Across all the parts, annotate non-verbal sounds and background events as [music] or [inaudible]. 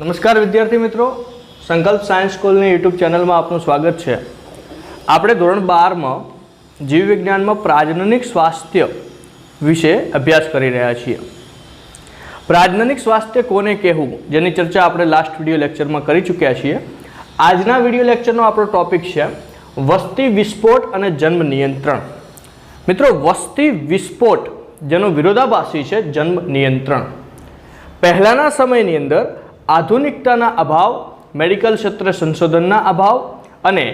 નમસ્કાર વિદ્યાર્થી મિત્રો. સંકલ્પ સાયન્સ સ્કૂલની યુટ્યુબ ચેનલમાં આપનું સ્વાગત છે. આપણે ધોરણ બારમાં જીવવિજ્ઞાનમાં પ્રાજનનિક સ્વાસ્થ્ય વિશે અભ્યાસ કરી રહ્યા છીએ. પ્રાજનનિક સ્વાસ્થ્ય કોને કહેવું? જેની ચર્ચા આપણે લાસ્ટ વીડિયો લેક્ચરમાં કરી ચૂક્યા છીએ. આજના વીડિયો લેક્ચરનો આપણો ટોપિક છે વસ્તી વિસ્ફોટ અને જન્મ નિયંત્રણ. મિત્રો, વસ્તી વિસ્ફોટ જેનો વિરોધાભાસી છે જન્મ નિયંત્રણ. પહેલાંના સમયની અંદર આધુનિકતાના અભાવ, મેડિકલ ક્ષેત્રે સંશોધનના અભાવ અને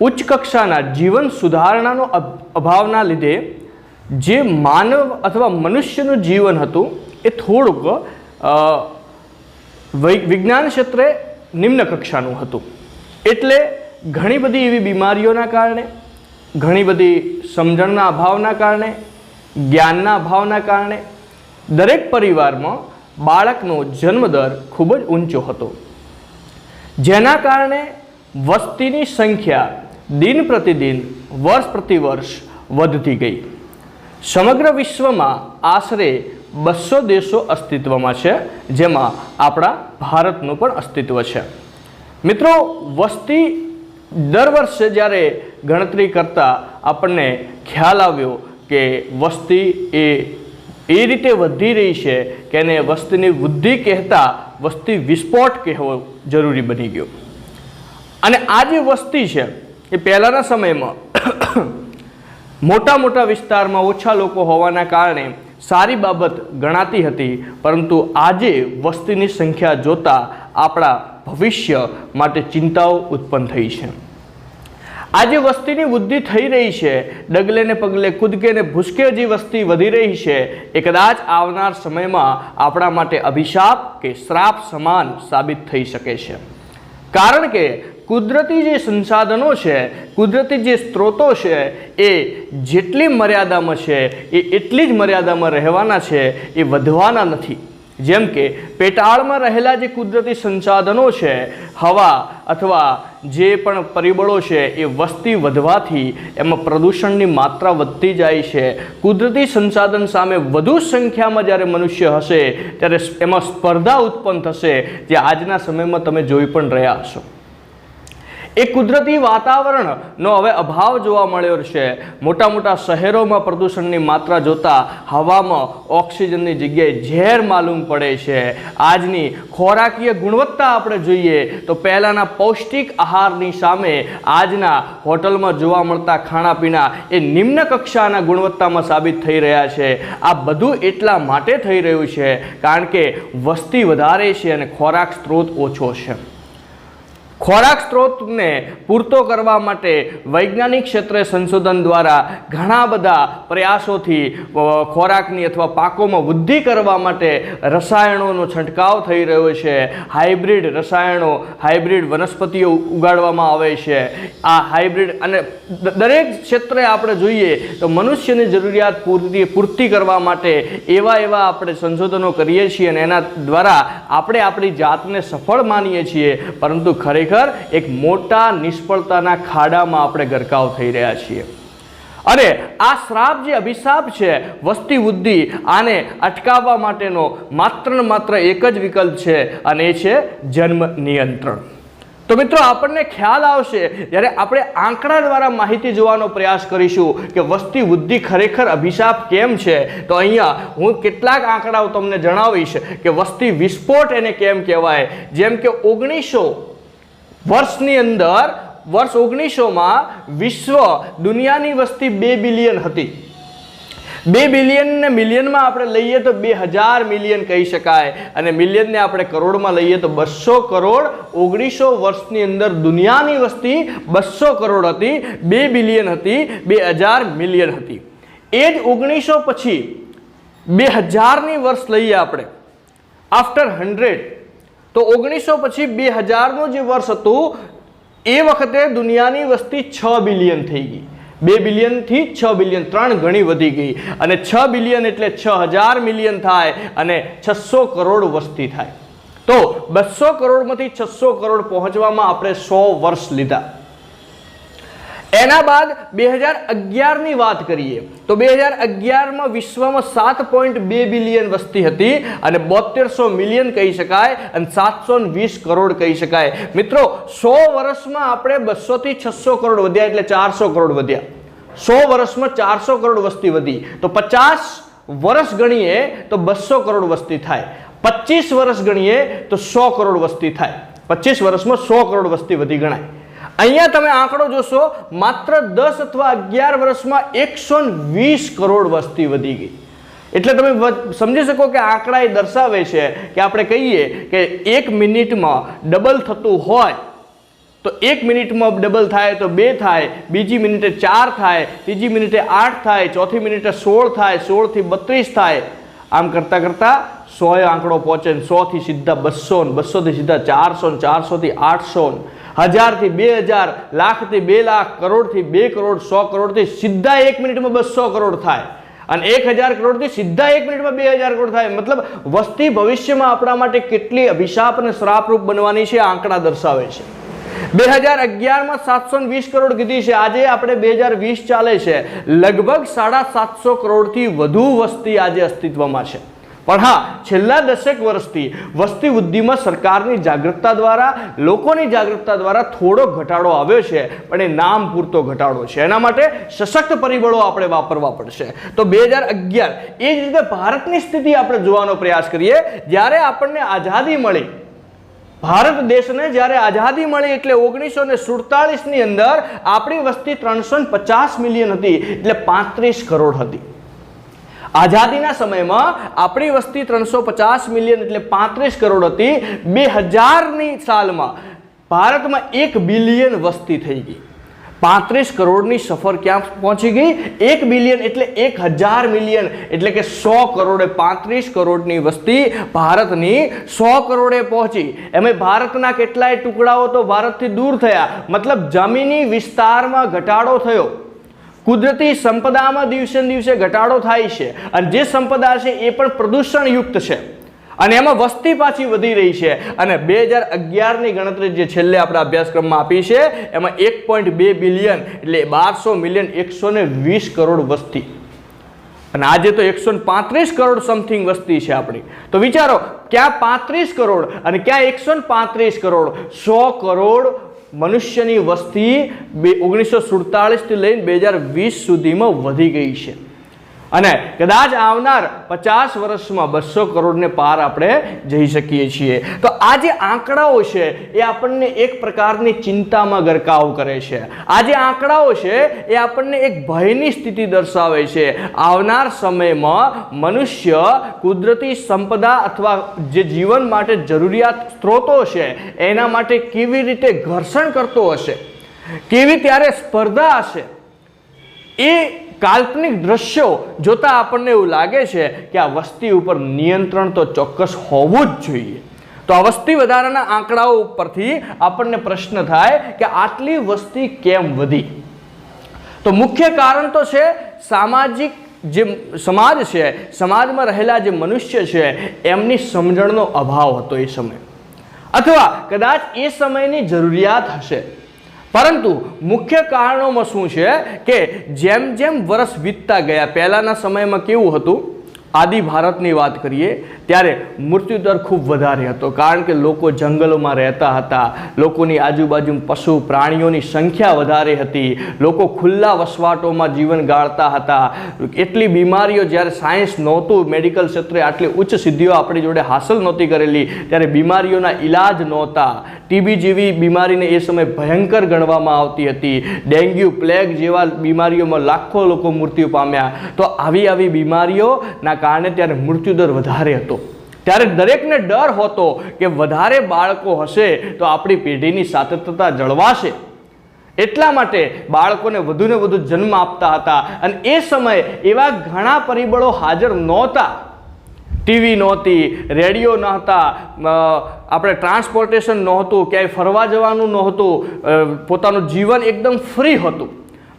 ઉચ્ચ કક્ષાના જીવન સુધારણાનો અભાવના લીધે જે માનવ અથવા મનુષ્યનું જીવન હતું એ થોડુંક વિજ્ઞાન ક્ષેત્રે નિમ્ન કક્ષાનું હતું. એટલે ઘણી બધી એવી બીમારીઓના કારણે, ઘણી બધી સમજણના અભાવના કારણે, જ્ઞાનના અભાવના કારણે દરેક પરિવારમાં બાળકનો જન્મદર ખૂબ જ ઊંચો હતો. જેના કારણે વસ્તીની સંખ્યા દિન પ્રતિદિન વર્ષ પ્રતિવર્ષ વધતી ગઈ. સમગ્ર વિશ્વમાં આશરે બસો દેશો અસ્તિત્વમાં છે, જેમાં આપણા ભારતનું પણ અસ્તિત્વ છે. મિત્રો, વસ્તી દર વર્ષે જ્યારે ગણતરી કરતાં આપણને ખ્યાલ આવ્યો કે વસ્તી એ એ રીતે વધી રહી છે કે એને વસ્તીની વૃદ્ધિ કહેતા વસ્તી વિસ્ફોટ કહેવો જરૂરી બની ગયો. અને આ જે વસ્તી છે, એ પહેલાંના સમયમાં [coughs] મોટા મોટા વિસ્તારમાં ઓછા લોકો હોવાના કારણે સારી બાબત ગણાતી હતી, પરંતુ આજે વસ્તીની સંખ્યા જોતા આપણા ભવિષ્ય માટે ચિંતાઓ ઉત્પન્ન થઈ છે. આજે વસ્તીની વૃદ્ધિ થઈ રહી છે. ડગલે ને પગલે, કૂદકે ને ભૂસકે જે વસ્તી વધી રહી છે. એ કદાચ આવનાર સમયમાં આપણા માટે અભિશાપ કે શ્રાપ સમાન સાબિત થઈ શકે છે. કારણ કે કુદરતી જે સંસાધનો છે, કુદરતી જે સ્ત્રોતો છે, એ જેટલી મર્યાદામાં છે, એ એટલી જ મર્યાદામાં રહેવાના છે, એ વધવાના નથી. જેમ કે પેટાળમાં રહેલા જે કુદરતી સંસાધનો છે, હવા અથવા જે પણ પરિબળો છે, એ વસ્તી વધવાથી એમાં પ્રદૂષણની માત્રા વધતી જાય છે. કુદરતી સંસાધન સામે વધુ સંખ્યામાં જ્યારે મનુષ્ય હશે, ત્યારે એમાં સ્પર્ધા ઉત્પન્ન થશે, જે આજના સમયમાં તમે જોઈ પણ રહ્યા હશો. એ કુદરતી વાતાવરણનો હવે અભાવ જોવા મળ્યો છે. મોટા મોટા શહેરોમાં પ્રદૂષણની માત્રા જોતા હવામાં ઓક્સિજનની જગ્યાએ ઝેર માલુમ પડે છે. આજની ખોરાકીય ગુણવત્તા આપણે જોઈએ તો પહેલાંના પૌષ્ટિક આહારની સામે આજના હોટલમાં જોવા મળતા ખાણાપીણા એ નિમ્ન કક્ષાના ગુણવત્તામાં સાબિત થઈ રહ્યા છે. આ બધું એટલા માટે થઈ રહ્યું છે કારણ કે વસ્તી વધારે છે અને ખોરાક સ્ત્રોત ઓછો છે. ખોરાક સ્ત્રોતને પૂરતો કરવા માટે વૈજ્ઞાનિક ક્ષેત્રે સંશોધન દ્વારા ઘણા બધા પ્રયાસોથી ખોરાકની અથવા પાકોમાં વૃદ્ધિ કરવા માટે રસાયણોનો છંટકાવ થઈ રહ્યો છે. હાઇબ્રિડ રસાયણો, હાઇબ્રિડ વનસ્પતિઓ ઉગાડવામાં આવે છે. આ હાઇબ્રિડ અને દરેક ક્ષેત્રે આપણે જોઈએ તો મનુષ્યની જરૂરિયાત પૂરતી, પૂર્તિ કરવા માટે એવા એવા આપણે સંશોધનો કરીએ છીએ અને એના દ્વારા આપણે આપણી જાતને સફળ માનીએ છીએ. પરંતુ ખરેખર એક મોટા નિષ્ફળતાના ખાડામાં આપણે ગરકાવ થઈ રહ્યા છીએ. અને આ શ્રાપ જે અભિશાપ છે, વસ્તી વૃદ્ધિ, આને અટકાવવા માટેનો માત્ર ને માત્ર એક જ વિકલ્પ છે, અને એ છે જન્મ નિયંત્રણ. તો મિત્રો, આપણને ખ્યાલ આવશે, જ્યારે આપણે આંકડા દ્વારા માહિતી જોવાનો પ્રયાસ કરીશું કે વસ્તી વૃદ્ધિ ખરેખર અભિશાપ કેમ છે, તો અહીંયા હું કેટલાક આંકડાઓ તમને જણાવીશ કે વસ્તી વિસ્ફોટ એને કેમ કહેવાય? જેમ કે ઓગણીસો વર્ષની અંદર, વર્ષ ઓગણીસોમાં વિશ્વ દુનિયાની વસ્તી બે બિલિયન હતી. બે બિલિયનને મિલિયનમાં આપણે લઈએ તો બે હજાર મિલિયન કહી શકાય. અને મિલિયનને આપણે કરોડમાં લઈએ તો બસો કરોડ. ઓગણીસો વર્ષની અંદર દુનિયાની વસ્તી બસો કરોડ હતી, બે બિલિયન હતી, બે હજાર મિલિયન હતી. એ જ ઓગણીસો પછી બે હજારની વર્ષ લઈએ આપણે. આફ્ટર હંડ્રેડ તો ઓગણીસો પછી બે હજારનું જે વર્ષ હતું, એ વખતે દુનિયાની વસ્તી છ બિલિયન થઈ ગઈ. બે બિલિયનથી છ બિલિયન, ત્રણ ગણી વધી ગઈ. અને છ બિલિયન એટલે છ હજાર મિલિયન થાય અને છસો કરોડ વસ્તી થાય. તો બસો કરોડમાંથી છસો કરોડ પહોંચવામાં આપણે સો વર્ષ લીધા. એના બાદ બે હજાર અગિયારની વાત કરીએ, તો બે હજાર અગિયારમાં વિશ્વમાં સાત પોઈન્ટ બે બિલિયન વસ્તી હતી અને બોતેરસો મિલિયન કહી શકાય અને સાતસો વીસ કરોડ કહી શકાય. મિત્રો, સો વર્ષમાં આપણે બસોથી છસો કરોડ વધ્યા એટલે ચારસો કરોડ વધ્યા. સો વર્ષમાં ચારસો કરોડ વસ્તી વધી. તો પચાસ વર્ષ ગણીએ તો બસો કરોડ વસ્તી થાય. પચીસ વર્ષ ગણીએ તો સો કરોડ વસ્તી થાય. પચીસ વર્ષમાં સો કરોડ વસ્તી વધી ગણાય. અહીંયા તમે આંકડો જોશો, માત્ર દસ અથવા અગિયાર વર્ષમાં એકસો વીસ કરોડ વસ્તી વધી ગઈ. એટલે તમે સમજી શકો કે આંકડા એ દર્શાવે છે કે આપણે કહીએ કે એક મિનિટમાં ડબલ થતું હોય, તો એક મિનિટમાં ડબલ થાય, તો બે થાય, બીજી મિનિટે ચાર થાય, ત્રીજી મિનિટે આઠ થાય, ચોથી મિનિટે સોળ થાય, સોળથી બત્રીસ થાય. આમ કરતાં કરતાં સોએ આંકડો પહોંચે ને સોથી સીધા બસો ને, બસોથી સીધા ચારસો ને, ચારસોથી આઠસો ને. હજારથી બે હજાર, લાખથી બે લાખ, કરોડથી બે કરોડ, સો કરોડથી સીધા એક મિનિટમાં બસો કરોડ થાય. અને એક હજાર કરોડથી સીધા એક મિનિટમાં બે હજાર કરોડ થાય. મતલબ વસ્તી ભવિષ્યમાં આપણા માટે કેટલી અભિશાપ અને શ્રાપરૂપ બનવાની છે, આંકડા દર્શાવે છે. બે હજાર અગિયારમાં સાતસો વીસ કરોડ કીધી છે. આજે આપણે બે હજાર વીસ ચાલે છે. લગભગ સાડા સાતસો કરોડથી વધુ વસ્તી આજે અસ્તિત્વમાં છે. પણ હા, છેલ્લા દસેક વર્ષથી વસ્તી વૃદ્ધિમાં સરકારની જાગૃતતા દ્વારા, લોકોની જાગૃતતા દ્વારા થોડો ઘટાડો આવ્યો છે પણ એ નામ પૂરતો ઘટાડો છે. એના માટે સશક્ત પરિબળો આપણે વાપરવા પડશે. તો બે હજાર અગિયાર, એ જ રીતે ભારતની સ્થિતિ આપણે જોવાનો પ્રયાસ કરીએ. જ્યારે આપણને આઝાદી મળી, ભારત દેશને જ્યારે આઝાદી મળી એટલે ઓગણીસો ને સુડતાલીસની અંદર આપણી વસ્તી ત્રણસો પચાસ મિલિયન હતી, એટલે પાંત્રીસ કરોડ હતી. આઝાદીના સમયમાં આપણી વસ્તી ત્રણસો પચાસ મિલિયન એટલે પાંત્રીસ કરોડ હતી. બે હજારની સાલમાં ભારતમાં એક બિલિયન વસ્તી થઈ ગઈ. પાંત્રીસ કરોડની સફર ક્યાં પહોંચી ગઈ? એક બિલિયન એટલે એક હજાર મિલિયન. એટલે કે સો કરોડે પાંત્રીસ કરોડની વસ્તી ભારતની સો કરોડે પહોંચી. એમાં ભારતના કેટલાય ટુકડાઓ તો ભારતથી દૂર થયા. મતલબ જમીની વિસ્તારમાં ઘટાડો થયો. કુદરતી સંપદામાં દિવસે દિવસે ઘટાડો થાય છે અને જે સંપદા છે એ પણ પ્રદૂષણયુક્ત છે. અને એમાં વસ્તી પાછી વધી રહી છે. અને બે હજાર અગિયારની ગણતરી જે છેલ્લે આપણે અભ્યાસક્રમમાં આપી છે, એમાં એક પોઈન્ટ બે બિલિયન એટલે બારસો મિલિયન એકસો ને વીસ કરોડ વસ્તી. અને આજે તો એકસો પાંત્રીસ કરોડ સમથિંગ વસ્તી છે આપણી. તો વિચારો, ક્યાં પાંત્રીસ કરોડ અને ક્યાં એકસો પાંત્રીસ કરોડ? સો કરોડ મનુષ્યની વસ્તી ઓગણીસો સુડતાલીસથી લઈને બે હજાર વીસ સુધીમાં વધી ગઈ છે. અને કદાચ આવનાર પચાસ વર્ષમાં બસો કરોડને પાર આપણે જઈ શકીએ છીએ. તો આ જે આંકડાઓ છે, એ આપણને એક પ્રકારની ચિંતામાં ગરકાવ કરે છે. આ જે આંકડાઓ છે, એ આપણને એક ભયની સ્થિતિ દર્શાવે છે. આવનાર સમયમાં મનુષ્ય કુદરતી સંપદા અથવા જે જીવન માટે જરૂરિયાત સ્ત્રોતો છે, એના માટે કેવી રીતે ઘર્ષણ કરતો હશે? કેવી ત્યારે સ્પર્ધા હશે? એ કાલ્પનિક દ્રશ્યો જોતા આપણને એવું લાગે છે કે આ વસ્તી ઉપર નિયંત્રણ તો ચોક્કસ હોવું જ જોઈએ. તો આ વસ્તી વધારાના આંકડાઓ ઉપરથી આપણને પ્રશ્ન થાય કે આટલી વસ્તી કેમ વધી? તો મુખ્ય કારણ તો છે સામાજિક જે સમાજ છે, સમાજમાં રહેલા જે મનુષ્ય છે, એમની સમજણનો અભાવ હતો એ સમય. અથવા કદાચ એ સમયની જરૂરિયાત હશે. પરંતુ મુખ્ય કારણોમાં શું છે કે જેમ જેમ વર્ષ વીતતા ગયા, પહેલાંના સમયમાં કેવું હતું? આદિ ભારતની વાત કરીએ, ત્યારે મૃત્યુદર ખૂબ વધારે હતો, કારણ કે લોકો જંગલોમાં રહેતા હતા, લોકોની આજુબાજુ પશુ પ્રાણીઓની સંખ્યા વધારે હતી, લોકો ખુલ્લા વસવાટોમાં જીવન ગાળતા હતા. એટલી બીમારીઓ જ્યારે સાયન્સ નહોતું, મેડિકલ ક્ષેત્રે આટલી ઉચ્ચ સિદ્ધિઓ આપણી જોડે હાંસલ નહોતી કરેલી, ત્યારે બીમારીઓના ઈલાજ નહોતા. ટીબી જેવી બીમારીને એ સમયે ભયંકર ગણવામાં આવતી હતી. ડેન્ગ્યુ, પ્લેગ જેવા બીમારીઓમાં લાખો લોકો મૃત્યુ પામ્યા. તો આવી આવી બીમારીઓના કારણે ત્યારે મૃત્યુદર વધારે હતો. ત્યારે દરેકને ડર હતો કે વધારે બાળકો હશે તો આપણી પેઢીની સાતત્યતા જળવાશે. એટલા માટે બાળકોને વધુને વધુ જન્મ આપતા હતા અને એ સમયે એવા ઘણા પરિબળો હાજર નહોતા. ટીવી નહોતી, રેડિયો નહોતા આપણે ટ્રાન્સપોર્ટેશન નહોતું, ક્યાંય ફરવા જવાનું નહોતું પોતાનું જીવન એકદમ ફ્રી હતું.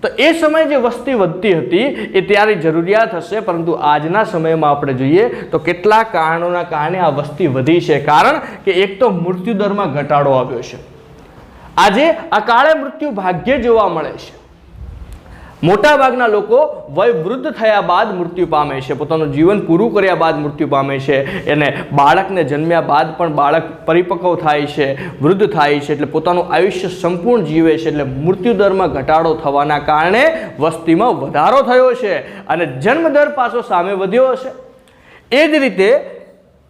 તો એ સમયે જે વસ્તી વધતી હતી, એ ત્યારે જરૂરિયાત હશે, પરંતુ આજના સમયમાં આપણે જોઈએ, તો કેટલા કારણોના કારણે આ વસ્તી વધી છે. કારણ કે એક તો મૃત્યુદરમાં ઘટાડો આવ્યો છે. આજે અકાળે મૃત્યુ ભાગ્યે જોવા મળે છે. મોટાભાગના લોકો વય વૃદ્ધ થયા બાદ મૃત્યુ પામે છે. પોતાનું જીવન પૂરું કર્યા બાદ મૃત્યુ પામે છે અને બાળકને જન્મ્યા બાદ પણ બાળક પરિપક્વ થાય છે, વૃદ્ધ થાય છે એટલે પોતાનું આયુષ્ય સંપૂર્ણ જીવે છે એટલે મૃત્યુદરમાં ઘટાડો થવાના કારણે વસ્તીમાં વધારો થયો છે અને જન્મદર પાછો સામે વધ્યો હશે. એ જ રીતે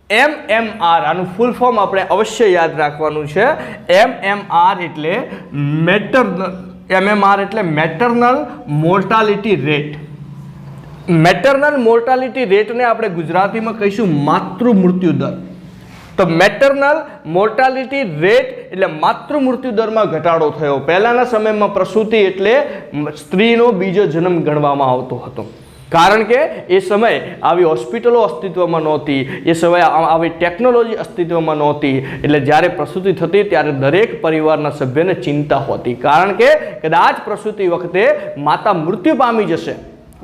એમ એમ આર આનું ફૂલ ફોર્મ આપણે અવશ્ય યાદ રાખવાનું છે. એમ એમ આર એટલે મેટરનલ એમ એમ આર એટલે maternal mortality rate maternal mortality રેટને આપણે ગુજરાતીમાં કહીશું માતૃ મૃત્યુ દર તો મેટરનલ મોર્ટાલિટી રેટ એટલે માતૃ મૃત્યુ દરમાં ઘટાડો થયો. પહેલાંના સમયમાં પ્રસૂતિ એટલે સ્ત્રીનો બીજો જન્મ ગણવામાં આવતો હતો. કારણ કે એ સમયે આવી હોસ્પિટલો અસ્તિત્વમાં નહોતી, એ સમયે આવી ટેકનોલોજી અસ્તિત્વમાં નહોતી. એટલે જ્યારે પ્રસૂતિ થતી ત્યારે દરેક પરિવારના સભ્યને ચિંતા હોતી. કારણ કે કદાચ પ્રસૂતિ વખતે માતા મૃત્યુ પામી જશે.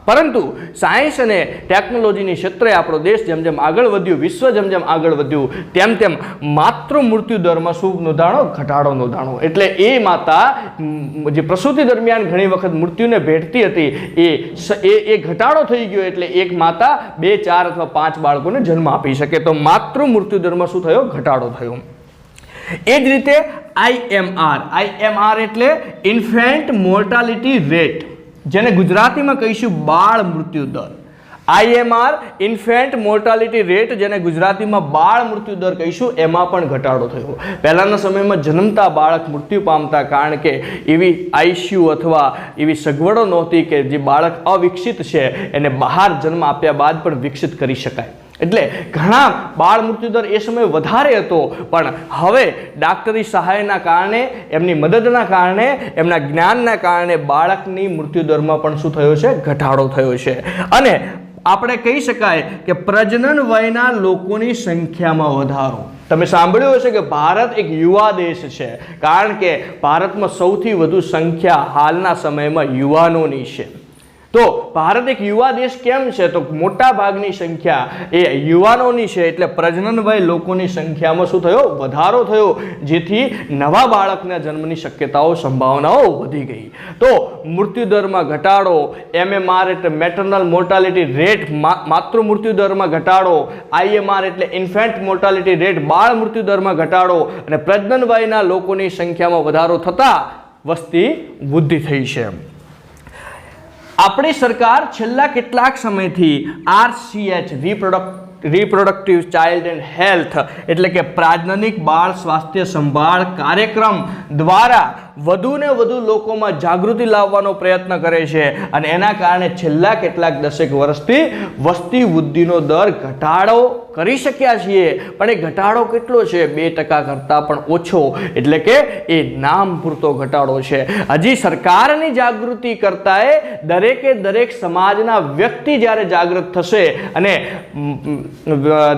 પરંતુ સાયન્સ અને ટેકનોલોજીની ક્ષેત્રે આપણો દેશ જેમ જેમ આગળ વધ્યું, વિશ્વ જેમ જેમ આગળ વધ્યું, તેમ તેમ માતૃ મૃત્યુ દરમાં શું નોંધાણો ઘટાડો નોંધાણો એટલે એ માતા જે પ્રસૂતિ દરમિયાન ઘણી વખત મૃત્યુને ભેટતી હતી, એ એ ઘટાડો થઈ ગયો એટલે એક માતા બે, ચાર અથવા પાંચ બાળકોને જન્મ આપી શકે. તો માતૃ મૃત્યુ દરમાં શું થયો? ઘટાડો થયો. એ જ રીતે આઈએમઆર આઈએમઆર એટલે ઇન્ફેન્ટ મોર્ટાલિટી રેટ જેને ગુજરાતીમાં કહીશું બાળ મૃત્યુ દર. આઈએમઆર ઇન્ફેન્ટ મોર્ટાલિટી રેટ જેને ગુજરાતીમાં બાળ મૃત્યુ દર કહીશું, એમાં પણ ઘટાડો થયો. પહેલાંના સમયમાં જન્મતા બાળક મૃત્યુ પામતા કારણ કે એવી આઈસીયુ અથવા એવી સગવડો નહોતી કે જે બાળક અવિકસિત છે, એને બહાર જન્મ આપ્યા બાદ પણ વિકસિત કરી શકાય. એટલે ઘણા બાળ મૃત્યુદર એ સમયે વધારે હતો, પણ હવે ડાક્ટરી સહાયના કારણે, એમની મદદના કારણે, એમના જ્ઞાનના કારણે બાળકની મૃત્યુદરમાં પણ શું થયો છે? ઘટાડો થયો છે. અને આપણે કહી શકાય કે પ્રજનન વયના લોકોની સંખ્યામાં વધારો. તમે સાંભળ્યું હશે કે ભારત એક યુવા દેશ છે, કારણ કે ભારતમાં સૌથી વધુ સંખ્યા હાલના સમયમાં યુવાનોની છે. તો ભારત એક યુવા દેશ કેમ છે? તો મોટા ભાગની સંખ્યા એ યુવાનોની છે. એટલે પ્રજનન વય લોકોની સંખ્યામાં શું થયો? વધારો થયો, જેથી નવા બાળકના જન્મની શક્યતાઓ, સંભાવનાઓ વધી ગઈ. તો મૃત્યુદરમાં ઘટાડો એમએમઆર એટલે મેટરનલ મોર્ટાલિટી રેટ માતૃ મૃત્યુદરમાં ઘટાડો આઈએમઆર એટલે ઇન્ફેન્ટ મોર્ટાલિટી રેટ બાળ મૃત્યુદરમાં ઘટાડો અને પ્રજનન વયના લોકોની સંખ્યામાં વધારો થતાં વસ્તી વૃદ્ધિ થઈ છે આપણી સરકાર છેલ્લા કેટલાક સમયથી RCH reproduct reproductive child and health એટલે કે પ્રાજનનિક બાળ સ્વાસ્થ્ય સંભાળ કાર્યક્રમ દ્વારા વધુને વધુ લોકોમાં જાગૃતિ લાવવાનો પ્રયત્ન કરે છે અને એના કારણે છેલ્લા કેટલાક દસેક વર્ષથી વસ્તી વૃદ્ધિનો દર ઘટાડો કરી શક્યા છીએ. પણ એ ઘટાડો કેટલો છે? બે ટકા કરતાં પણ ઓછો. એટલે કે એ નામ પૂરતો ઘટાડો છે. હજી સરકારની જાગૃતિ કરતાંય દરેકે દરેક સમાજના વ્યક્તિ જ્યારે જાગૃત થશે અને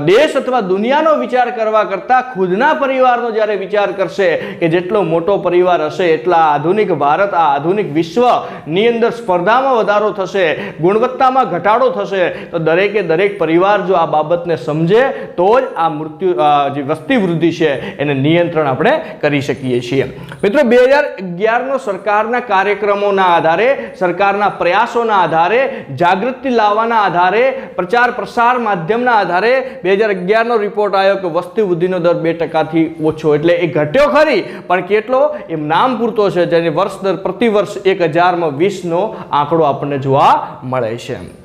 દેશ અથવા દુનિયાનો વિચાર કરવા કરતાં ખુદના પરિવારનો જ્યારે વિચાર કરશે કે જેટલો મોટો પરિવાર હશે એટલા આધુનિક ભારત, આ આધુનિક વિશ્વની અંદર સ્પર્ધામાં વધારો થશે, ગુણવત્તામાં ઘટાડો થશે, તો દરેકે દરેક પરિવાર જો આ બાબતને સમજે, તો જ આ મૃત્યુ જે વસ્તી વૃદ્ધિ છે, એને નિયંત્રણ આપણે કરી શકીએ છીએ. મિત્રો, બે હજાર સરકારના કાર્યક્રમોના આધારે, સરકારના પ્રયાસોના આધારે, જાગૃતિ લાવવાના આધારે, પ્રચાર પ્રસાર માધ્યમના આધારે બે હજાર અગિયારનો રિપોર્ટ આવ્યો કે વસ્તી વૃદ્ધિનો દર બે ટકાથી ઓછો. એટલે એ ઘટ્યો ખરી, પણ કેટલો? એમ નામ પૂરતો છે, જેની વર્ષ દર પ્રતિ વર્ષ એક હજારમાં વીસનો આંકડો આપણને જોવા મળે છે.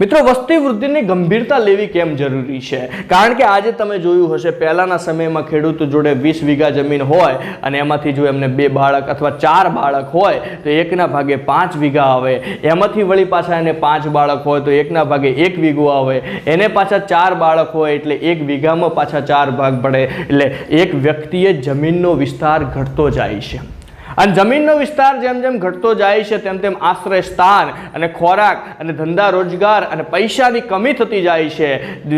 મિત્રો વસ્તી વૃદ્ધિની ગંભીરતા લેવી કેમ જરૂરી છે? કારણ કે આજે તમે જોયું હશે, પહેલાંના સમયમાં ખેડૂતો જોડે વીસ વીઘા જમીન હોય અને એમાંથી જો એમને બે બાળક અથવા ચાર બાળક હોય, તો એકના ભાગે પાંચ વીઘા આવે. એમાંથી વળી પાછા એને પાંચ બાળક હોય, તો એકના ભાગે એક વીઘો આવે. એને પાછા ચાર બાળક હોય, એટલે એક વીઘામાં પાછા ચાર ભાગ પડે. એટલે એક વ્યક્તિએ જમીનનો વિસ્તાર ઘટતો જાય છે. અને જમીનનો વિસ્તાર જેમ જેમ ઘટતો જાય છે, તેમ તેમ આશ્રય સ્થાન અને ખોરાક અને ધંધા રોજગાર અને પૈસાની કમી થતી જાય છે.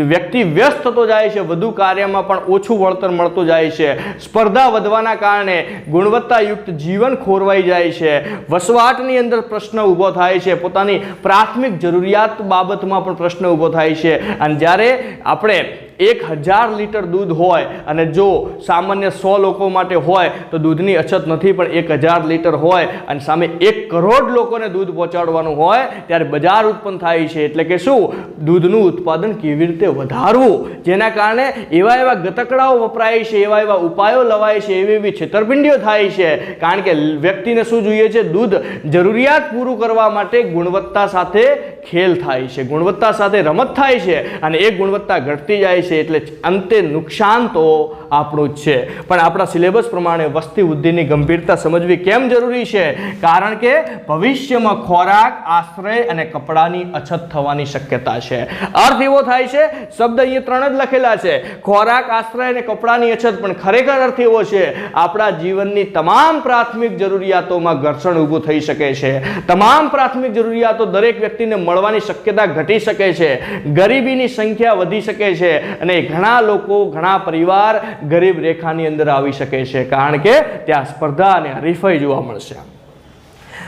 વ્યક્તિ વ્યસ્ત થતો જાય છે, વધુ કાર્યમાં પણ ઓછું વળતર મળતું જાય છે. સ્પર્ધા વધવાના કારણે ગુણવત્તાયુક્ત જીવન ખોરવાઈ જાય છે. વસવાટની અંદર પ્રશ્ન ઊભો થાય છે. પોતાની પ્રાથમિક જરૂરિયાત બાબતમાં પણ પ્રશ્ન ઊભો થાય છે. અને જ્યારે આપણે એક હજાર લીટર દૂધ હોય અને જો સામાન્ય સો લોકો માટે હોય તો દૂધની અછત નથી, પણ એક હજાર લીટર હોય અને સામે એક કરોડ લોકોને દૂધ પહોંચાડવાનું હોય, ત્યારે બજાર ઉત્પન્ન થાય છે. એટલે કે શું? દૂધનું ઉત્પાદન કેવી રીતે વધારવું? જેના કારણે એવા એવા ગતકડાઓ વપરાય છે, એવા એવા ઉપાયો લવાય છે, એવી એવી છેતરપિંડીઓ થાય છે. કારણ કે વ્યક્તિને શું જોઈએ છે? દૂધ જરૂરિયાત પૂરું કરવા માટે ગુણવત્તા સાથે ખેલ થાય છે, ગુણવત્તા સાથે રમત થાય છે અને એ ગુણવત્તા ઘટતી જાય છે એટલે અંતે નુકસાન તો આપણું જ છે. પણ આપણા સિલેબસ પ્રમાણે વસ્તી વૃદ્ધિની ગંભીરતા સમજવી કેમ જરૂરી છે? કારણ કે ભવિષ્યમાં ખોરાક, આશ્રય અને કપડાની અછત થવાની શક્યતા છે. અર્થ એવો થાય છે, શબ્દ અહીંયા ત્રણ જ લખેલા છે. ખોરાક, આશ્રય અને કપડાની અછત પણ ખરેખર અર્થ એવો છે. આપણા જીવનની તમામ પ્રાથમિક જરૂરિયાતોમાં ઘર્ષણ ઊભું થઈ શકે છે. તમામ પ્રાથમિક જરૂરિયાતો દરેક વ્યક્તિને મળવાની શક્યતા ઘટી શકે છે. ગરીબીની સંખ્યા વધી શકે છે અને ઘણા લોકો, ઘણા પરિવાર ગરીબ રેખાની અંદર આવી શકે છે કારણ કે ત્યાં સ્પર્ધા અને હરીફાઈ જોવા મળશે.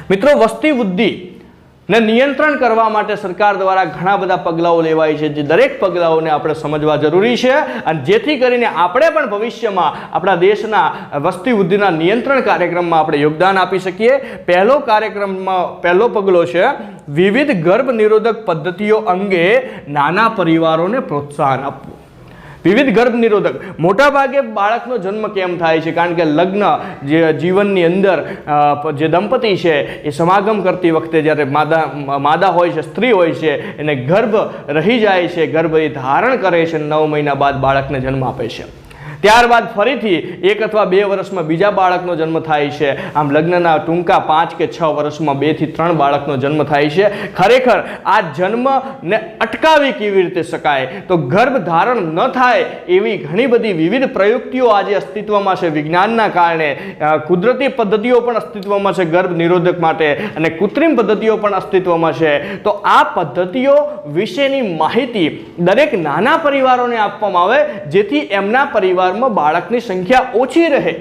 મિત્રો, વસ્તી વૃદ્ધિ ને નિયંત્રણ કરવા માટે સરકાર દ્વારા ઘણા બધા પગલાઓ લેવાય છે, જે દરેક પગલાઓને આપણે સમજવા જરૂરી છે અને જેથી કરીને આપણે પણ ભવિષ્યમાં આપણા દેશના વસ્તી વૃદ્ધિના નિયંત્રણ કાર્યક્રમમાં આપણે યોગદાન આપી શકીએ. પહેલો કાર્યક્રમમાં, પહેલો પગલો છે, વિવિધ ગર્ભ નિરોધક પદ્ધતિઓ અંગે નાના પરિવારોને પ્રોત્સાહન આપવું. વિવિધ ગર્ભ નિરોધક મોટાભાગે બાળકનો જન્મ કેમ થાય છે? કારણ કે લગ્ન જે જીવનની અંદર જે દંપતી છે, એ સમાગમ કરતી વખતે જ્યારે માદા માદા હોય છે, સ્ત્રી હોય છે, એને ગર્ભ રહી જાય છે, ગર્ભ એ ધારણ કરે છે નવ મહિના બાદ બાળકને જન્મ આપે છે. ત્યારબાદ ફરીથી એક અથવા બે વર્ષમાં બીજા બાળકનો જન્મ થાય છે. આમ લગ્નના ટૂંકા પાંચ કે છ વર્ષમાં બેથી ત્રણ બાળકનો જન્મ થાય છે. ખરેખર આ જન્મને અટકાવી કેવી રીતે શકાય? તો ગર્ભ ધારણ ન થાય એવી ઘણી બધી વિવિધ પ્રયુક્તિઓ આજે અસ્તિત્વમાં છે. વિજ્ઞાનના કારણે કુદરતી પદ્ધતિઓ પણ અસ્તિત્વમાં છે ગર્ભ નિરોધક માટે અને કૃત્રિમ પદ્ધતિઓ પણ અસ્તિત્વમાં છે. તો આ પદ્ધતિઓ વિશેની માહિતી દરેક નાના પરિવારોને આપવામાં આવે, જેથી એમના પરિવારમાં બાળકની સંખ્યા ઓછી રહે.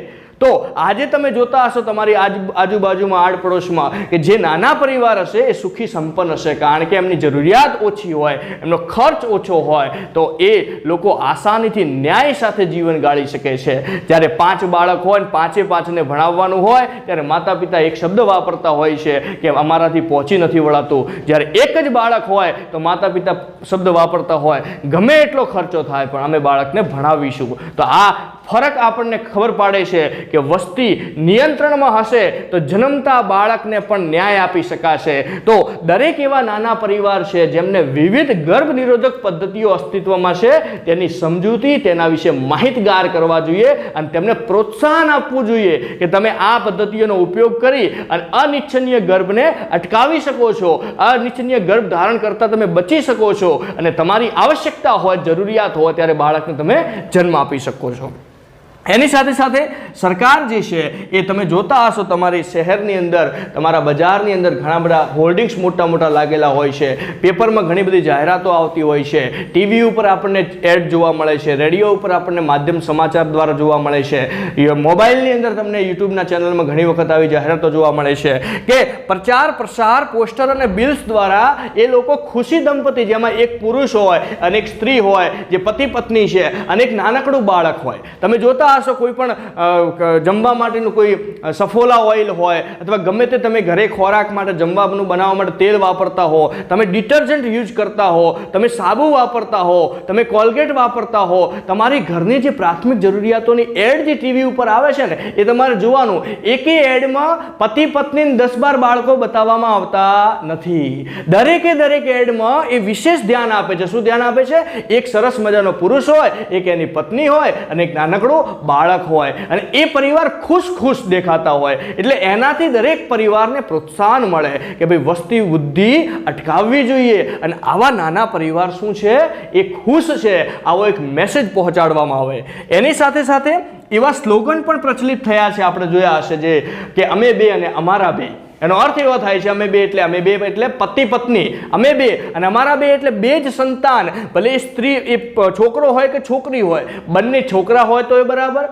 તો આજે તમે જોતા હશો તમારી આજ આજુબાજુમાં, આડપડોશમાં કે જે નાના પરિવાર હશે એ સુખી સંપન્ન હશે. કારણ કે એમની જરૂરિયાત ઓછી હોય, એમનો ખર્ચ ઓછો હોય, તો એ લોકો આસાનીથી ન્યાય સાથે જીવન ગાળી શકે છે. જ્યારે પાંચ બાળક હોય પાંચે પાંચને ભણાવવાનું હોય, ત્યારે માતા પિતા એક શબ્દ વાપરતા હોય છે કે અમારાથી પહોંચી નથી વળાતું. જ્યારે એક જ બાળક હોય, તો માતા પિતા શબ્દ વાપરતા હોય, ગમે એટલો ખર્ચો થાય, પણ અમે બાળકને ભણાવીશું. તો આ ફરક આપણને ખબર પાડે છે કે વસ્તી નિયંત્રણમાં હશે તો જન્મતા બાળકને પણ ન્યાય આપી શકાશે. તો દરેક એવા નાના પરિવાર છે જેમને વિવિધ ગર્ભ નિરોધક પદ્ધતિઓ અસ્તિત્વમાં છે, તેની સમજૂતી, તેના વિશે માહિતગાર કરવા જોઈએ અને તેમને પ્રોત્સાહન આપવું જોઈએ કે તમે આ પદ્ધતિઓનો ઉપયોગ કરી અને અનિચ્છનીય ગર્ભને અટકાવી શકો છો. અનિચ્છનીય ગર્ભ ધારણ કરતા તમે બચી શકો છો અને તમારી આવશ્યકતા હોય જરૂરિયાત હોય ત્યારે બાળકને તમે જન્મ આપી શકો છો. એની સાથે સાથે સરકાર જે છે એ તમે જોતા હશો તમારી શહેરની અંદર, તમારા બજારની અંદર ઘણા બધા હોર્ડિંગ્સ મોટા મોટા લાગેલા હોય છે. પેપરમાં ઘણી બધી જાહેરાતો આવતી હોય છે. ટીવી ઉપર આપણને એડ જોવા મળે છે. રેડિયો ઉપર આપણને માધ્યમ સમાચાર દ્વારા જોવા મળે છે. મોબાઈલની અંદર તમને યુટ્યુબના ચેનલમાં ઘણી વખત આવી જાહેરાતો જોવા મળે છે કે પ્રચાર, પ્રસાર, પોસ્ટર અને બિલ્સ દ્વારા એ લોકો ખુશી દંપતી, જેમાં એક પુરુષ હોય અને એક સ્ત્રી હોય, જે પતિ પત્ની છે અને એક નાનકડું બાળક હોય. તમે જોતા હશો કોઈ પણ જમવા માટેનું કોઈ સફોલા ઓઇલ હોય અથવા ગમે તે તમે ઘરે ખોરાક માટે જમવાનું બનાવવા માટે તેલ વાપરતા હો, તમે ડિટર્જન્ટ યુઝ કરતા હો, તમે સાબુ વાપરતા હો, તમે કોલગેટ વાપરતા હો, તમારી ઘરની જે પ્રાથમિક જરૂરિયાતોની એડ જે ટીવી ઉપર આવે છે ને, એ તમારે જોવાનું. એકે એડમાં પતિ પત્નીને દસ બાર બાળકો બતાવવામાં આવતા નથી. દરેકે દરેક એડમાં એ વિશેષ ધ્યાન આપે છે. શું ધ્યાન આપે છે? એક સરસ મજાનો પુરુષ હોય, એક એની પત્ની હોય અને એક નાનકડું બાળક હોય અને એ પરિવાર ખુશ ખુશ દેખાતા હોય. એટલે એનાથી દરેક પરિવારને પ્રોત્સાહન મળે કે ભાઈ વસ્તી વૃદ્ધિ અટકાવવી જોઈએ અને આવા નાના પરિવાર શું છે? એ ખુશ છે. આવો એક મેસેજ પહોંચાડવામાં આવે. એની સાથે સાથે એવા સ્લોગન પણ પ્રચલિત થયા છે આપણે જોયા હશે જે કે અમે બે અને અમારા બે. એનો અર્થ એવો થાય છે, અમે બે એટલે, અમે બે એટલે પતિ પત્ની. અમે બે અને અમારા બે એટલે બે જ સંતાન. ભલે સ્ત્રી, એ છોકરો હોય કે છોકરી હોય, બંને છોકરા હોય તો એ બરાબર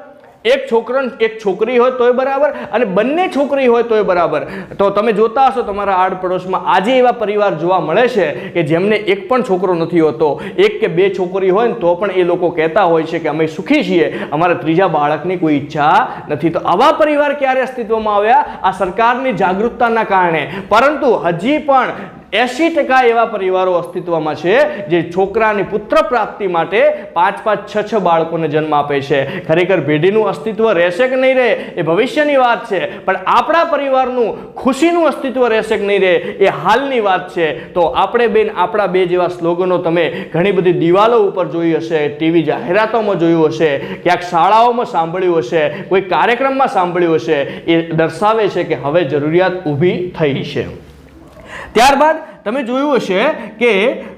એક છોકરો એક છોકરી હોય તોય બરાબર અને બંને છોકરી હોય તોય બરાબર. તો તમે જોતા હશો તમારા આડપડોશમાં આજે એવા પરિવાર જોવા મળે છે કે જેમને એક પણ છોકરો નથી હોતો. એક કે બે છોકરી હોય ને તો પણ એ લોકો કહેતા હોય છે કે અમે સુખી છીએ. અમારા ત્રીજા બાળકની કોઈ ઈચ્છા નથી. તો આવા પરિવાર ક્યારે અસ્તિત્વમાં આવ્યા? આ સરકારની જાગૃતતાના કારણે. પરંતુ હજી પણ એસી ટકા એવા પરિવારો અસ્તિત્વમાં છે જે છોકરાની પુત્ર પ્રાપ્તિ માટે પાંચ પાંચ છ છ બાળકોને જન્મ આપે છે. ખરેખર પેઢીનું અસ્તિત્વ રહેશે કે નહીં રહે એ ભવિષ્યની વાત છે. પણ આપણા પરિવારનું ખુશીનું અસ્તિત્વ રહેશે કે નહીં રહે એ હાલની વાત છે. તો આપણે બેન, આપણા બે જેવા સ્લોગનો તમે ઘણી બધી દિવાલો ઉપર જોઈ હશે, ટીવી જાહેરાતોમાં જોયું હશે, ક્યાંક શાળાઓમાં સાંભળ્યું હશે, કોઈ કાર્યક્રમમાં સાંભળ્યું હશે. એ દર્શાવે છે કે હવે જરૂરિયાત ઊભી થઈ છે. ત્યારબાદ તમે જોયું હશે કે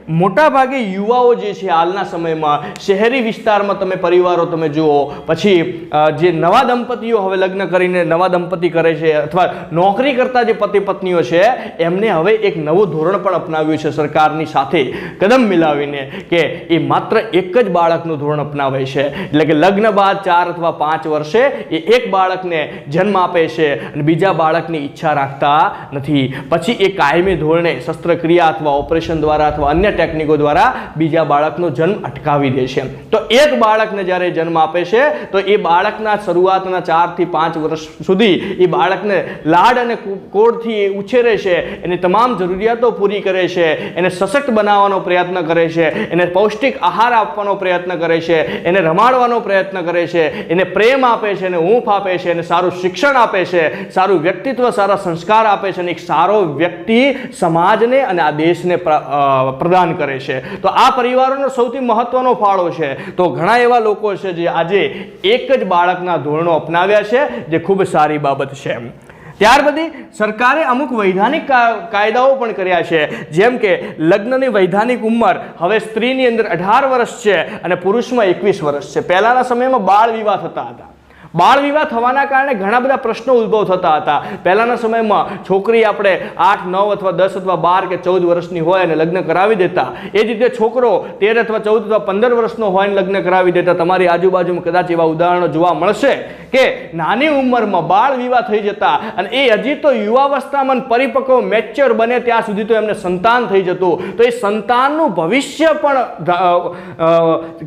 મોટા ભાગે યુવાઓ જે છે હાલના સમયમાં શહેરી વિસ્તારમાં તમે પરિવારો તમે જુઓ, પછી જે નવા દંપતીઓ હવે લગ્ન કરીને નવા દંપતી કરે છે અથવા નોકરી કરતા જે પતિ પત્નીઓ છે, એમને હવે એક નવું ધોરણ પણ અપનાવ્યું છે સરકારની સાથે કદમ મિલાવીને કે એ માત્ર એક જ બાળકનું ધોરણ અપનાવે છે. એટલે કે લગ્ન બાદ ચાર અથવા પાંચ વર્ષે એ એક બાળકને જન્મ આપે છે અને બીજા બાળકની ઈચ્છા રાખતા નથી. પછી એ કાયમી ધોરણે શસ્ત્રક્રિયા અથવા ઓપરેશન દ્વારા અથવા અન્ય ટેકનિકો દ્વારા બીજા બાળકનો જન્મ અટકાવી દે છે. તો એક બાળકને જ્યારે જન્મ આપે છે, તો એ બાળકના શરૂઆતના ચારથી પાંચ વર્ષ સુધી એ બાળકને લાડ અને કોડથી એ ઉછેરે છે, એની તમામ જરૂરિયાતો પૂરી કરે છે, એને સશક્ત બનાવવાનો પ્રયત્ન કરે છે, એને પૌષ્ટિક આહાર આપવાનો પ્રયત્ન કરે છે, એને રમાડવાનો પ્રયત્ન કરે છે, એને પ્રેમ આપે છે, એને ઊંફ આપે છે, એને સારું શિક્ષણ આપે છે, સારું વ્યક્તિત્વ, સારા સંસ્કાર આપે છે અને એક સારો વ્યક્તિ સમાજને અને આ દેશને પ્ર- પ્રદાન કરે છે. તો આ પરિવારોનો સૌથી મહત્વનો ફાળો છે. તો ઘણા એવા લોકો છે જે આજે એક જ બાળકના ધોરણો અપનાવ્યા છે, જે ખૂબ સારી બાબત છે. ત્યાર પછી સરકારે અમુક વૈધાનિક કાયદાઓ પણ કર્યા છે. જેમ કે લગ્નની વૈધાનિક ઉંમર હવે સ્ત્રીની અંદર અઢાર વર્ષ છે અને પુરુષમાં એકવીસ વર્ષ છે. પહેલાના સમયમાં બાળ વિવાહ થતા હતા. બાળ વિવાહ થવાના કારણે ઘણા બધા પ્રશ્નો ઉદ્ભવ થતા હતા. પહેલાના સમયમાં છોકરી આપણે આઠ, નવ અથવા દસ અથવા બાર કે ચૌદ વર્ષની હોય અને લગ્ન કરાવી દેતા. એ જ રીતે છોકરો તેર અથવા ચૌદ અથવા પંદર વર્ષનો હોય અને લગ્ન કરાવી દેતા. તમારી આજુબાજુમાં કદાચ એવા ઉદાહરણો જોવા મળશે કે નાની ઉંમરમાં બાળ વિવાહ થઈ જતા અને એ હજી તો યુવાવસ્થામાં પરિપક્વ મેચ્યોર બને ત્યાં સુધી તો એમને સંતાન થઈ જતું. તો એ સંતાનનું ભવિષ્ય પણ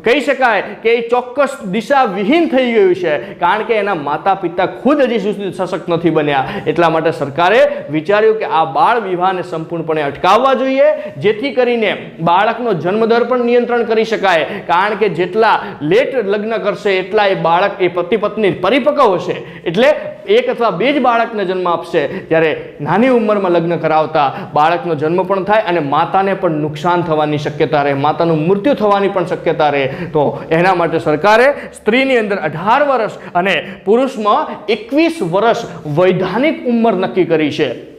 કહી શકાય કે એ ચોક્કસ દિશા વિહીન થઈ ગયું છે. કારણ કે એના માતા પિતા ખુદ હજી સુધી સશક્ત નથી બન્યા. એટલા માટે સરકારે વિચાર્યું કે આ બાળ વિવાહને સંપૂર્ણપણે અટકાવવા જોઈએ, જેથી કરીને બાળકનો જન્મદર પણ નિયંત્રણ કરી શકાય. કારણ કે જેટલા લેટ લગ્ન કરશે, એટલા એ બાળક એ પતિ પત્ની પરિપક્વ હશે. એટલે એક અથવા બે જ બાળકને જન્મ આપશે. ત્યારે નાની ઉંમરમાં લગ્ન કરાવતા બાળકનો જન્મ પણ થાય અને માતાને પણ નુકસાન થવાની શક્યતા રહે. માતાનું મૃત્યુ થવાની પણ શક્યતા રહે. તો એના માટે સરકારે સ્ત્રીની અંદર અઢાર વર્ષ અને પુરુષમાં એકવીસ વર્ષ વૈધાનિક ઉંમર નક્કી કરી છે.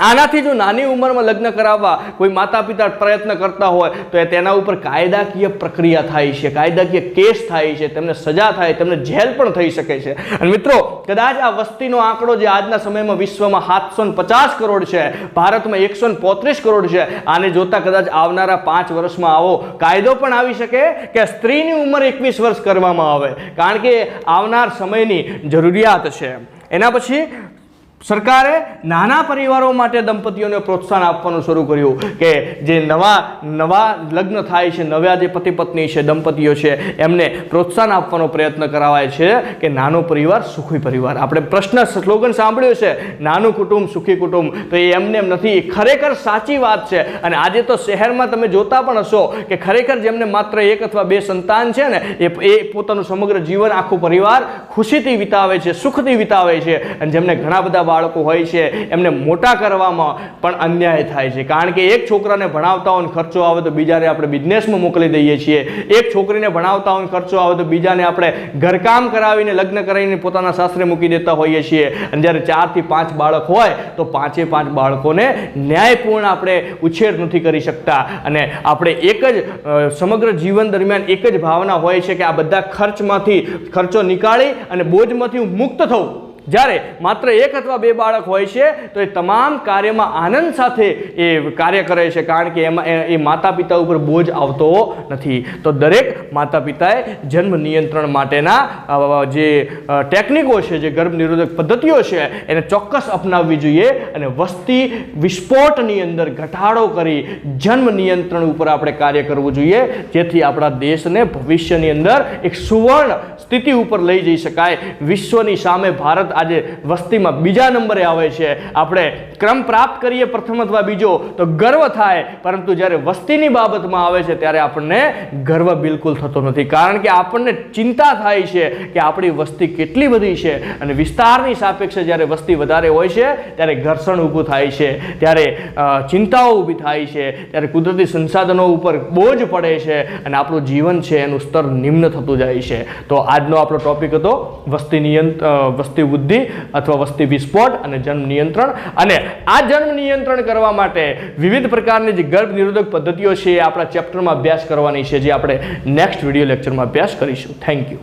આનાથી જો નાની ઉંમરમાં લગ્ન કરાવવા કોઈ માતા પિતા પ્રયત્ન કરતા હોય, તો તેના ઉપર કાયદાકીય પ્રક્રિયા થાય છે, કાયદાકીય કેસ થાય છે, તેમને સજા થાય, તેમને જેલ પણ થઈ શકે છે. અને મિત્રો, કદાચ આ વસ્તીનો આંકડો જે આજના સમયમાં વિશ્વમાં સાતસો પચાસ કરોડ છે, ભારતમાં એકસો પોત્રીસ કરોડ છે, આને જોતા કદાચ આવનારા પાંચ વર્ષમાં આવો કાયદો પણ આવી શકે કે સ્ત્રીની ઉંમર એકવીસ વર્ષ કરવામાં આવે. કારણ કે આવનાર સમયની જરૂરિયાત છે. એના પછી સરકારે નાના પરિવારો માટે દંપતીઓને પ્રોત્સાહન આપવાનું શરૂ કર્યું કે જે નવા નવા લગ્ન થાય છે નવા જે પતિ પત્ની છે, દંપતીઓ છે, એમને પ્રોત્સાહન આપવાનો પ્રયત્ન કરાવાય છે કે નાનો પરિવાર, સુખી પરિવાર. આપણે પ્રશ્ન સ્લોગન સાંભળ્યો છે, નાનું કુટુંબ, સુખી કુટુંબ. તો એ એમને એમ નથી ખરેખર સાચી વાત છે. અને આજે તો શહેરમાં તમે જોતા પણ હશો કે ખરેખર જેમને માત્ર એક અથવા બે સંતાન છે ને, એ એ પોતાનું સમગ્ર જીવન, આખું પરિવાર ખુશીથી વિતાવે છે, સુખથી વિતાવે છે. અને જેમને ઘણા બધા બાળકો હોય છે, એમને મોટા કરવામાં પણ અન્યાય થાય છે. કારણ કે એક છોકરાને ભણાવતા હોય ખર્ચો આવે તો બીજાને આપણે બિઝનેસમાં મોકલી દઈએ છીએ. એક છોકરીને ભણાવતા હોય ખર્ચો આવે તો બીજાને આપણે ઘરકામ કરાવીને, લગ્ન કરાવીને પોતાના સાસરે મૂકી દેતા હોઈએ છીએ. અને જ્યારે ચારથી પાંચ બાળક હોય તો પાંચે પાંચ બાળકોને ન્યાયપૂર્ણ આપણે ઉછેર નથી કરી શકતા. અને આપણે એક જ સમગ્ર જીવન દરમિયાન એક જ ભાવના હોય છે કે આ બધા ખર્ચમાંથી ખર્ચો નીકાળી અને બોજમાંથી હું મુક્ત થઉં. જ્યારે માત્ર એક અથવા બે બાળક હોય છે, તો એ તમામ કાર્યમાં આનંદ સાથે એ કાર્ય કરે છે, કારણ કે એમાં એ- માતા પિતા ઉપર બોજ આવતો નથી. તો દરેક માતા પિતાએ જન્મ નિયંત્રણ માટેના જે ટેકનિકો છે, જે ગર્ભ નિરોધક પદ્ધતિઓ છે, એને ચોક્કસ અપનાવવી જોઈએ અને વસ્તી વિસ્ફોટની અંદર ઘટાડો કરી જન્મ નિયંત્રણ ઉપર આપણે કાર્ય કરવું જોઈએ, જેથી આપણા દેશને ભવિષ્યની અંદર એક સુવર્ણ સ્થિતિ ઉપર લઈ જઈ શકાય. વિશ્વની સામે ભારત આજે વસ્તીમાં બીજા નંબરે આવે છે. આપણે ક્રમ પ્રાપ્ત કરીએ પ્રથમ અથવા બીજો તો ગર્વ થાય. પરંતુ જ્યારે વસ્તીની બાબતમાં આવે છે ત્યારે આપણને ગર્વ બિલકુલ થતો નથી. કારણ કે આપણને ચિંતા થાય છે કે આપણી વસ્તી કેટલી બધી છે અને વિસ્તારની સાપેક્ષે જ્યારે વસ્તી વધારે હોય છે ત્યારે ઘર્ષણ ઊભું થાય છે. ત્યારે ચિંતાઓ ઊભી થાય છે. ત્યારે કુદરતી સંસાધનો ઉપર બોજ પડે છે અને આપણું જીવન છે એનું સ્તર નિમ્ન થતું જાય છે. તો આજનો આપણો ટોપિક હતો વસ્તી નિયંત્ર વસ્તી વૃદ્ધિ અથવા વસ્તી વિસ્ફોટ અને જન્મ નિયંત્રણ. અને આ જન્મ નિયંત્રણ કરવા માટે વિવિધ પ્રકારની જે ગર્ભ નિરોધક પદ્ધતિઓ છે એ આપણા ચેપ્ટરમાં અભ્યાસ કરવાની છે, જે આપણે નેક્સ્ટ વીડિયો લેક્ચરમાં અભ્યાસ કરીશું. Thank you